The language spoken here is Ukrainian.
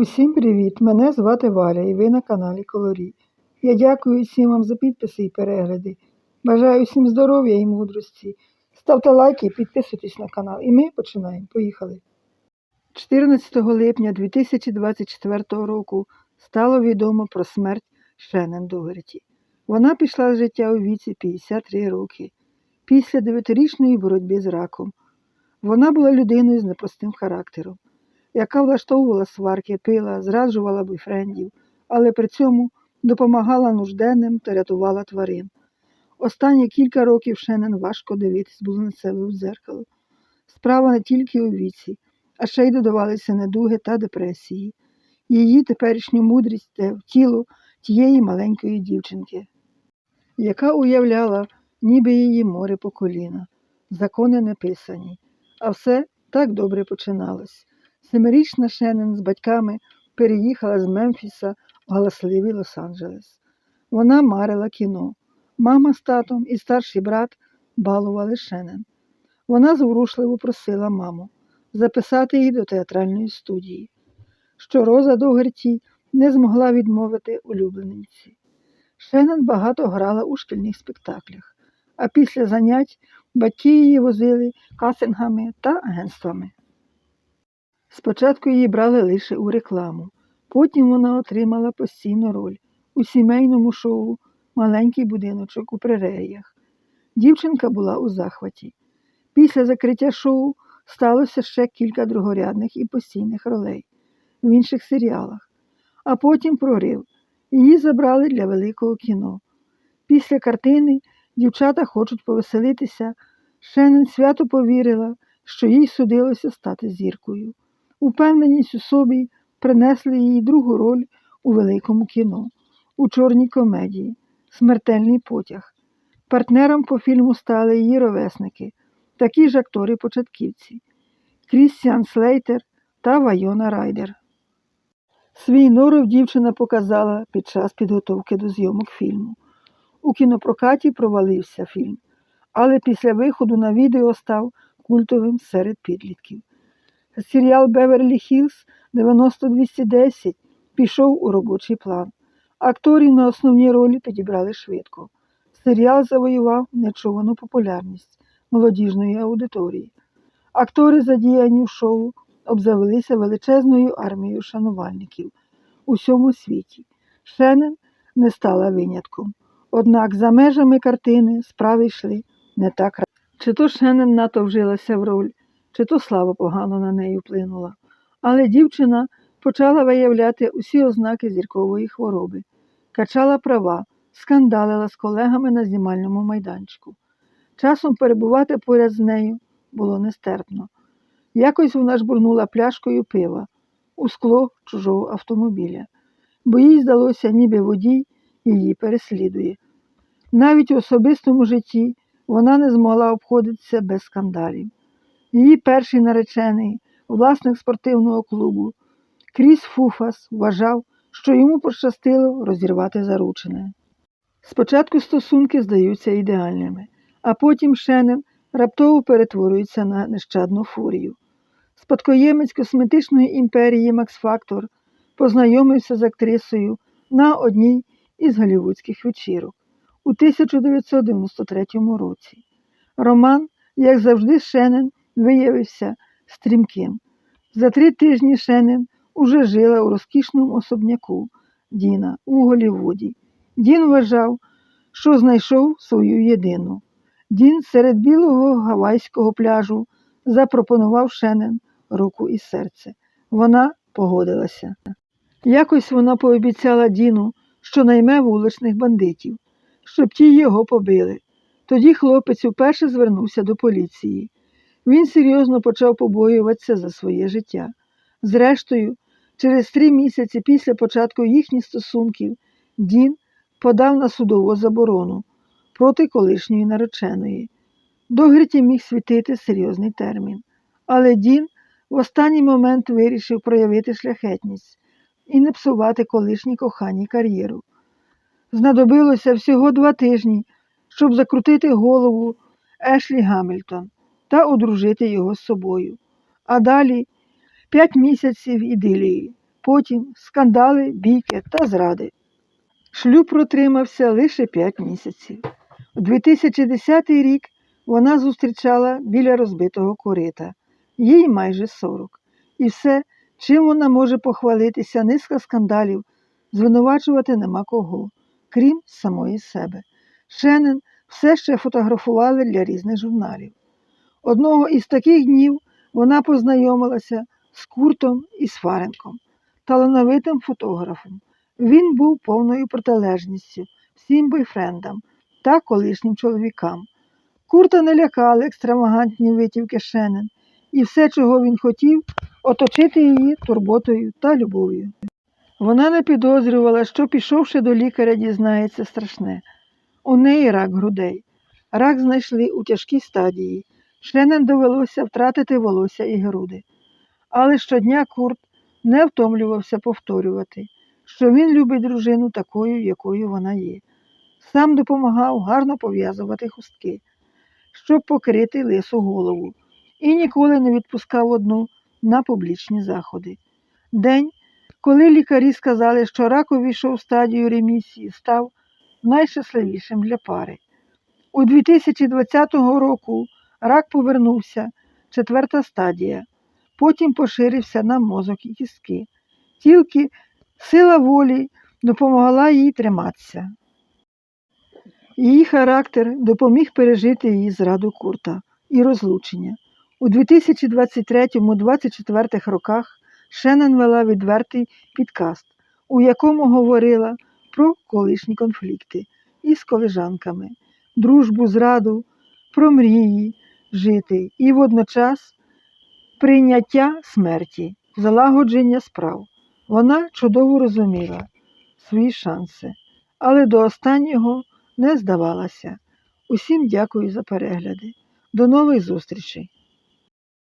Усім привіт! Мене звати Валя і ви на каналі Колорі. Я дякую всім вам за підписи і перегляди. Бажаю всім здоров'я і мудрості. Ставте лайки і підписуйтесь на канал. І ми починаємо. Поїхали. 14 липня 2024 року стало відомо про смерть Шенен Догерті. Вона пішла з життя у віці 53 роки після дев'ятирічної боротьби з раком. Вона була людиною з непростим характером яка влаштовувала сварки, пила, зраджувала бойфрендів, але при цьому допомагала нужденним та рятувала тварин. Останні кілька років Шенен важко дивитись було на себе в дзеркало. Справа не тільки у віці, а ще й додавалися недуги та депресії. Її теперішню мудрість те в тіло тієї маленької дівчинки, яка уявляла, ніби її море по коліна, закони не писані, а все так добре починалось. Семирічна Шенен з батьками переїхала з Мемфіса в галасливий Лос-Анджелес. Вона марила кіно. Мама з татом і старший брат балували Шенен. Вона зворушливо просила маму записати її до театральної студії, що Роза Догерті не змогла відмовити улюблениці. Шенен багато грала у шкільних спектаклях, а після занять батьки її возили касингами та агентствами. Спочатку її брали лише у рекламу, потім вона отримала постійну роль у сімейному шоу Маленький будиночок у пререріях. Дівчинка була у захваті. Після закриття шоу сталося ще кілька другорядних і постійних ролей в інших серіалах, а потім прорив. Її забрали для великого кіно. Після картини дівчата хочуть повеселитися. Шенен свято повірила, що їй судилося стати зіркою. Упевненість у собі принесли їй другу роль у великому кіно, у чорній комедії, Смертельний потяг. Партнером по фільму стали її ровесники, такі ж актори-початківці Крістіан Слейтер та Вайона Райдер. Свій норов дівчина показала під час підготовки до зйомок фільму. У кінопрокаті провалився фільм, але після виходу на відео став культовим серед підлітків. Серіал Беверлі Хілз 90-210 пішов у робочий план. Акторів на основні ролі підібрали швидко. Серіал завоював нечувану популярність молодіжної аудиторії. Актори, задіяні в шоу, обзавелися величезною армією шанувальників у всьому світі. Шенен не стала винятком. Однак за межами картини справи йшли не так. Чи то Шенен надто вжилася в роль, чи то слава погано на неї вплинула. Але дівчина почала виявляти усі ознаки зіркової хвороби, качала права, скандалила з колегами на знімальному майданчику. Часом перебувати поряд з нею було нестерпно. Якось вона жбурнула пляшкою пива у скло чужого автомобіля, бо їй здалося, ніби водій її переслідує. Навіть у особистому житті вона не змогла обходитися без скандалів. Її перший наречений, власник спортивного клубу, Кріс Фуфас вважав, що йому пощастило розірвати заручене. Спочатку стосунки здаються ідеальними, а потім Шенен раптово перетворюється на нещадну фурію. Спадкоємець косметичної імперії Макс Фактор познайомився з актрисою на одній із голівудських вечірок у 1993 році. Роман, як завжди, Шенен виявився стрімким. За три тижні Шенен уже жила у розкішному особняку Діна у Голівуді. Дін вважав, що знайшов свою єдину. Дін серед білого гавайського пляжу запропонував Шенен руку і серце. Вона погодилася. Якось вона пообіцяла Діну, що найме вуличних бандитів, щоб ті його побили. Тоді хлопець уперше звернувся до поліції. Він серйозно почав побоюватися за своє життя. Зрештою, через три місяці після початку їхніх стосунків Дін подав на судову заборону проти колишньої нареченої. Догерті міг світити серйозний термін, але Дін в останній момент вирішив проявити шляхетність і не псувати колишній коханій кар'єру. Знадобилося всього два тижні, щоб закрутити голову Ешлі Гамільтон та одружити його з собою. А далі п'ять місяців ідилії, потім скандали, бійки та зради. Шлюб протримався лише 5 місяців. У 2010 рік вона зустрічала біля розбитого корита, їй майже 40. І все, чим вона може похвалитися, низка скандалів, звинувачувати нема кого, крім самої себе. Шенен все ще фотографували для різних журналів. Одного із таких днів вона познайомилася з Куртом Ісфаренком, талановитим фотографом. Він був повною протилежністю всім бойфрендам та колишнім чоловікам. Курта не лякали екстравагантні витівки Шенен, і все, чого він хотів, оточити її турботою та любов'ю. Вона не підозрювала, що, пішовши до лікаря, дізнається страшне. У неї рак грудей. Рак знайшли у тяжкій стадії. Шенен довелося втратити волосся і груди. Але щодня Курт не втомлювався повторювати, що він любить дружину такою, якою вона є. Сам допомагав гарно пов'язувати хустки, щоб покрити лису голову, і ніколи не відпускав одну на публічні заходи. День, коли лікарі сказали, що рак увійшов в стадію ремісії, став найщасливішим для пари. У 2020 року рак повернувся, четверта стадія, потім поширився на мозок і кістки. Тільки сила волі допомогла їй триматися. Її характер допоміг пережити її зраду Курта і розлучення. У 2023-2024 роках Шеннон вела відвертий підкаст, у якому говорила про колишні конфлікти із колежанками, дружбу, зраду, про мрії жити і водночас прийняття смерті, залагодження справ. Вона чудово розуміла свої шанси, але до останнього не здавалася. Усім дякую за перегляди. До нових зустрічей!